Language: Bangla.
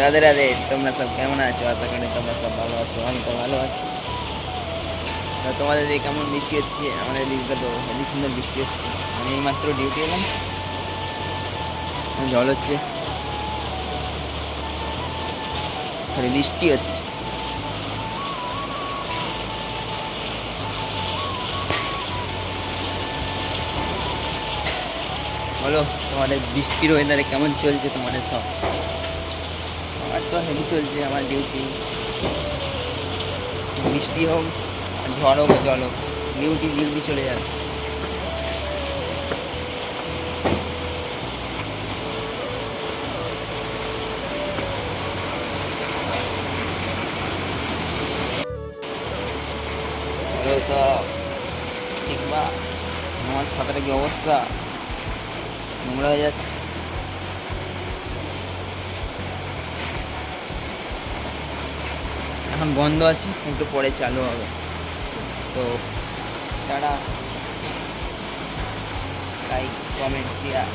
রাধে রাধে, তোমরা সব কেমন আছো? আশা তোমরা সব ভালো আছো, আমি তো ভালো আছি। তোমাদের দিকে কেমন বৃষ্টি হচ্ছে? আমাদের দিকে তো হেবি সুন্দর বৃষ্টি হচ্ছে। আমি এইমাত্র ডিউটি এলাম। জল হচ্ছে। সরি বৃষ্টি হচ্ছে। বলো, তোমাদের বৃষ্টির ওয়েদারে কেমন চলছে তোমাদের সব? আমার তো হেভি চলছে আমার ডিউটি বৃষ্টি হোক, আর ঝড় হোক জল হোক ডিউটি ডিউটি চলে যাচ্ছে। হ্যালো ঠিক বা আমার ছাতাটা কি অবস্থা? নোংরা হয়ে যাচ্ছে। এখন বন্ধ আছে কিন্তু পরে চালু হবে। তো তারা লাইক কমেন্ট শেয়ার